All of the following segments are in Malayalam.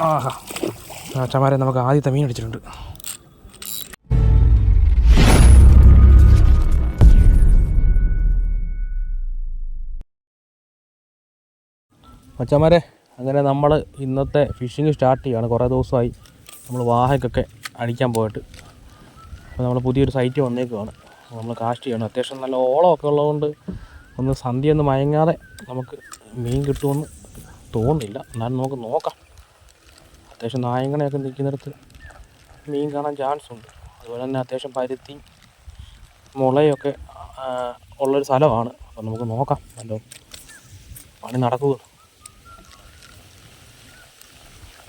ആഹാ. ചമാരെ നമുക്ക് ആദ്യത്തെ മീൻ അടിച്ചിട്ടുണ്ട്. മച്ചന്മാരെ അങ്ങനെ നമ്മൾ ഇന്നത്തെ ഫിഷിങ് സ്റ്റാർട്ട് ചെയ്യുകയാണ് കുറേ ദിവസമായി നമ്മൾ വാഹയ്ക്കൊക്കെ അടിക്കാൻ പോയിട്ട്. അപ്പോൾ നമ്മൾ പുതിയൊരു സൈറ്റ് വന്നേക്കുവാണ്. നമ്മൾ കാസ്റ്റ് ചെയ്യണം. അത്യാവശ്യം നല്ല ഓളമൊക്കെ ഉള്ളതുകൊണ്ട് ഒന്ന് സന്ധ്യ ഒന്ന് മയങ്ങാതെ നമുക്ക് മീൻ കിട്ടുമെന്ന് തോന്നുന്നില്ല. എന്നാലും നമുക്ക് നോക്കാം. അത്യാവശ്യം നായങ്ങളെയൊക്കെ നിൽക്കുന്നിടത്ത് മീൻ കാണാൻ ചാൻസ് ഉണ്ട്. അതുപോലെ തന്നെ അത്യാവശ്യം പരുത്തി മുളയൊക്കെ ഉള്ളൊരു സ്ഥലമാണ്. അപ്പം നമുക്ക് നോക്കാം. നല്ല പണി നടക്കുക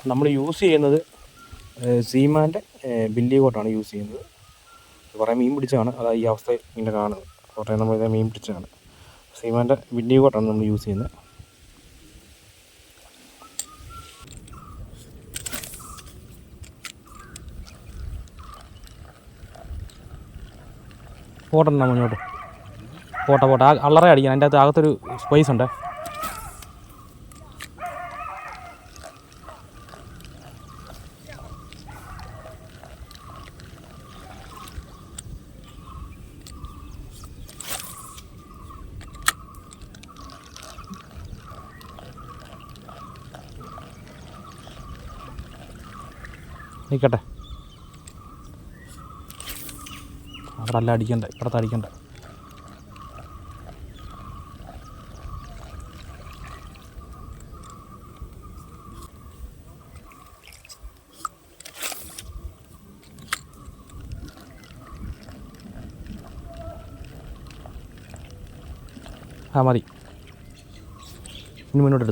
നമ്മൾ യൂസ് ചെയ്യുന്നത് സീമാന്റെ ബില്ലി കോട്ടാണ് യൂസ് ചെയ്യുന്നത്. കുറേ മീൻ പിടിച്ചാണ് അതാ ഈ അവസ്ഥ ഇങ്ങനെ കാണുന്നത്. കുറേ നമ്മൾ മീൻ പിടിച്ചാണ് സീമാന്റെ ബില്ലി കോട്ടാണ് നമ്മൾ യൂസ് ചെയ്യുന്നത്. പോട്ടെ എന്നാ മുന്നോട്ട്. പോട്ടെ പോട്ടെ. ആ അള്ളറ അടിക്കണം. അതിന്റെ അകത്ത് അകത്തൊരു സ്പേസ് ഉണ്ട്. നിൽക്കട്ടെ അവിടെ അല്ല അടിക്കണ്ട ഇപ്പുറത്ത് അടിക്കണ്ട. ആ മതി. ഇനി മുന്നോട്ട്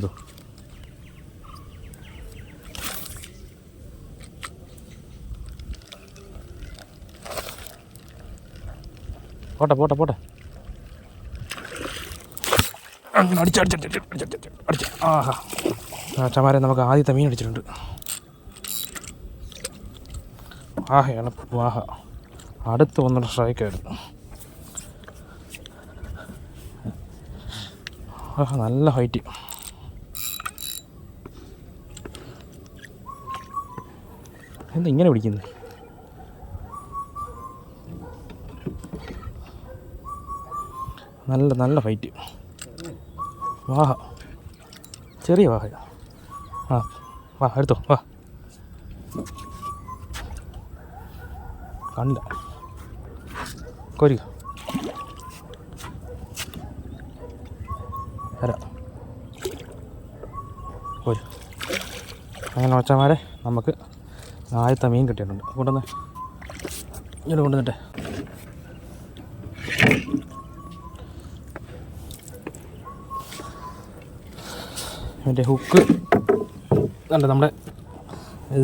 പോട്ടെ പോട്ടെ പോട്ടെ. അങ്ങനെ ആഹാ. ആ ചമാരെ നമുക്ക് ആദ്യത്തെ മീൻ അടിച്ചിട്ടുണ്ട്. ആഹ എളുപ്പം ആഹ. അടുത്ത് വന്നിട്ട് സ്ട്രൈക്കായിരുന്നു ആഹ നല്ല ഹൈറ്റ് എന്താ ഇങ്ങനെ പിടിക്കുന്നത് നല്ല നല്ല ഫൈറ്റ് വാഹ. ചെറിയ വാഹ. ആ വാ എടുത്തോ വാ. കണ്ട. കൊരിക കൊരു. അങ്ങനെ ഒച്ചമാരെ നമുക്ക് ആദ്യത്തെ മീൻ കിട്ടിയിട്ടുണ്ട്. കൊണ്ടുവന്ന്. ഇങ്ങോട്ട് കൊണ്ടുവന്നിട്ടെ. എന്റെ ഹുക്ക് അല്ല നമ്മുടെ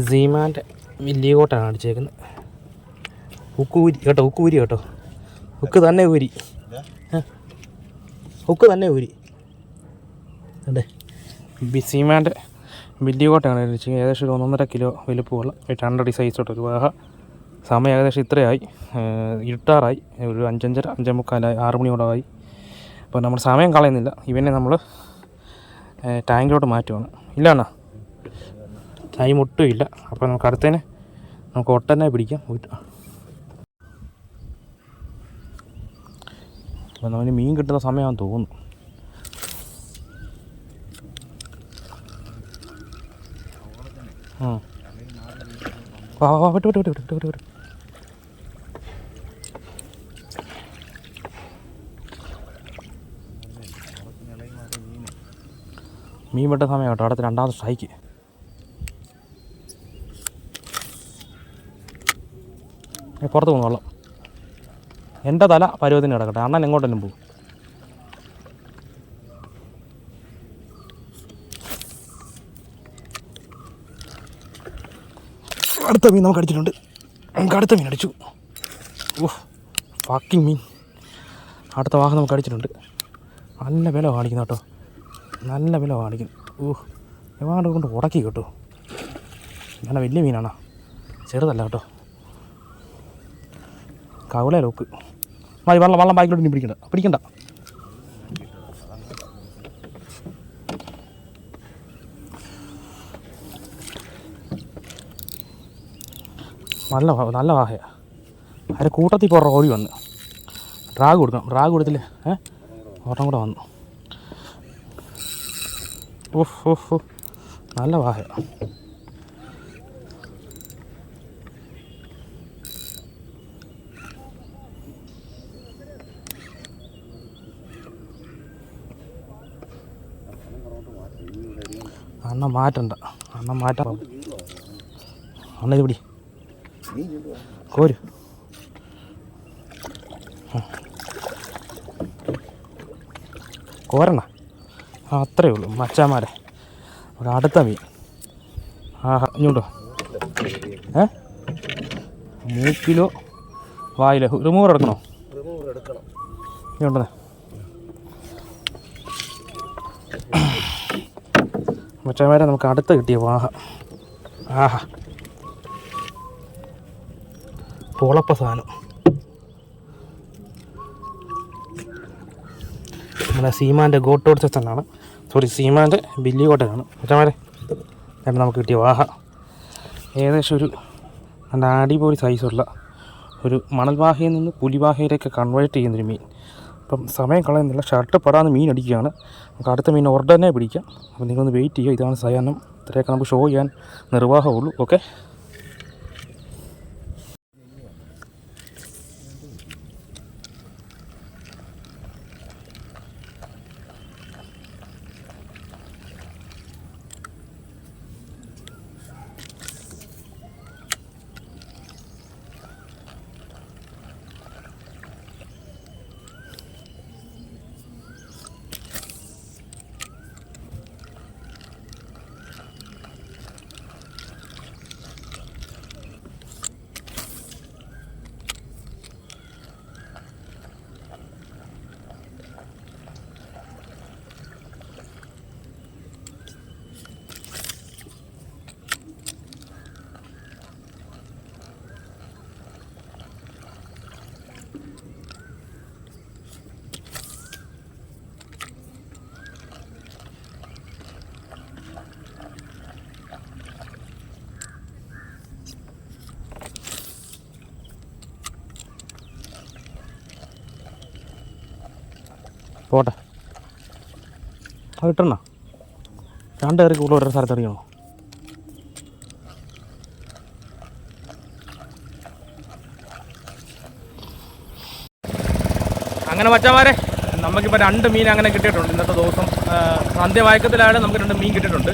സീമാന്റെ വലിയ കോട്ടാണ് അടിച്ചേക്കുന്നത്. ഹുക്ക് ഊരി കേട്ടോ ഹുക്ക് ഊരി കേട്ടോ. ഹുക്ക് തന്നെ ഊരി. ഹുക്ക് തന്നെ ഊരി. അതെ സീമാന്റെ വലിയ കോട്ടയാണ് അടിച്ചത് ഏകദേശം ഒരു ഒന്നൊന്നര കിലോ വലുപ്പമുള്ള രണ്ടടി സൈസ് തൊട്ട് ഒരു വാഹ സമയം ഏകദേശം ഇത്രയായി. ഇരുട്ടാറായി. ഒരു അഞ്ചഞ്ചര അഞ്ചേ മുക്കാലായി ആറ് മണിയോടായി. അപ്പോൾ നമ്മൾ സമയം കളയുന്നില്ല. ഇവനെ നമ്മൾ ടാങ്കിലോട്ട് മാറ്റുവാണ്. ഇല്ല അണ്ണാ ടൈം ഒട്ടും ഇല്ല. അപ്പോൾ നമുക്ക് അടുത്തേനെ നമുക്ക് ഒട്ടനെ പിടിക്കാം. അപ്പോൾ നമ്മൾ മീൻ കിട്ടുന്ന സമയമാണെന്ന് തോന്നുന്നു. ആ. വിട്ട് വിട്ട് വിട്ട് വിട്ട് വിട്ട് വിട്ട്. മീൻ വെട്ട സമയം കേട്ടോ അടുത്ത രണ്ടാമത്തെ സ്ട്രൈക്ക് പുറത്ത് പോകുന്നു വെള്ളം. എന്റെ തല പരുവത്തിന് കിടക്കട്ടെ. അണ്ണൻ എങ്ങോട്ടെങ്കിലും പോകും. അടുത്ത മീൻ നമുക്ക് അടിച്ചിട്ടുണ്ട്. നമുക്ക് അടുത്ത മീൻ അടിച്ചു. ഓഹ് ഫാക്കിങ് മീൻ. അടുത്ത വാഹനം നമുക്ക് അടിച്ചിട്ടുണ്ട്. നല്ല വില കാണിക്കുന്നു കേട്ടോ. നല്ല വില കാണിക്കും. ഊഹ് എവാണ്ട് കൊണ്ട് ഉടക്കി കേട്ടോ. നല്ല വലിയ മീനാണോ. ചെറുതല്ല കേട്ടോ. കവളെ ലോക്ക്. മതി വെള്ളം വെള്ളം ബാക്കിലോട്ട് ഇനി പിടിക്കണ്ട. പിടിക്കണ്ട. നല്ല നല്ല വാഹയാ. അതിന്റെ കൂട്ടത്തിൽ കുറേ ഓടി വന്ന്. ഡ്രാഗ് കൊടുക്കണം. ഡ്രാഗ് കൊടുത്തില്ലേ? ഏഹ് ഓട്ടം കൂടെ വന്നു. ഓഹ് ഓഹ് നല്ല വാഹ. അണ്ണ മാറ്റണ്ട. അണ്ണ മാറ്റാ. അണ്ണ ഇത് പിടി. കോരണ്ട. കോരണ ആ അത്രയേ ഉള്ളൂ. മച്ചാമാരെ ഒരു അടുത്ത മീൻ. ആഹാ ഇങ്ങോട്ടോ. ഏ? മൂക്കിലോ വായിലോ. റിമൂവർ എടുക്കണോ? ഇങ്ങോട്ടേ മച്ചാമാരെ നമുക്ക് അടുത്ത കിട്ടിയ വാഹ. ആഹാ പൊളപ്പ സാധനം. നമ്മുടെ സീമാന്റെ ഗോട്ടോട് ചെന്നാണ് സോറി സീമാന്റെ ബില്ലി കോട്ടയാണ് മച്ചാമാരെ കാരണം നമുക്ക് കിട്ടിയ വാഹ. ഏകദേശം ഒരു നല്ല അടിപൊളി സൈസുള്ള ഒരു മണൽവാഹയിൽ നിന്ന് പുലിവാഹയിലേക്ക് കൺവേർട്ട് ചെയ്യുന്നൊരു മീൻ. അപ്പം സമയം കളയുന്നില്ല. ഷർട്ട് പെടാന്ന് മീൻ അടിക്കുകയാണ്. നമുക്ക് അടുത്ത മീൻ ഉടനെ പിടിക്കാം. അപ്പോൾ നിങ്ങളൊന്ന് വെയിറ്റ് ചെയ്യുക. ഇതാണ് സായാഹ്നം. ഇത്രയൊക്കെ നമുക്ക് ഷോ ചെയ്യാൻ നിർവാഹമുള്ളൂ. ഓക്കെ പോട്ടെ. അത് കിട്ടണ രണ്ട് കയറി കൂടുതൽ ഓരോ സ്ഥലത്ത് എറിയണോ അങ്ങനെ മച്ചാമാരെ നമുക്കിപ്പോൾ രണ്ട് മീൻ അങ്ങനെ കിട്ടിയിട്ടുണ്ട്. ഇന്നത്തെ ദിവസം സന്ധ്യവായക്കത്തിലാണ് നമുക്ക് രണ്ട് മീൻ കിട്ടിയിട്ടുണ്ട്.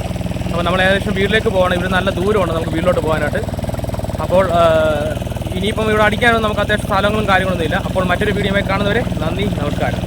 അപ്പോൾ നമ്മൾ ഏകദേശം വീട്ടിലേക്ക് പോകണം. ഇവിടെ നല്ല ദൂരമുണ്ട് നമുക്ക് വീട്ടിലോട്ട് പോകാനായിട്ട്. അപ്പോൾ ഇനിയിപ്പം ഇവിടെ അടിക്കാനൊന്നും നമുക്ക് അത്യാവശ്യം സ്ഥലങ്ങളും കാര്യങ്ങളൊന്നും ഇല്ല. അപ്പോൾ മറ്റൊരു വീഡിയോ കാണുന്നവരെ നന്ദി നമസ്കാരം.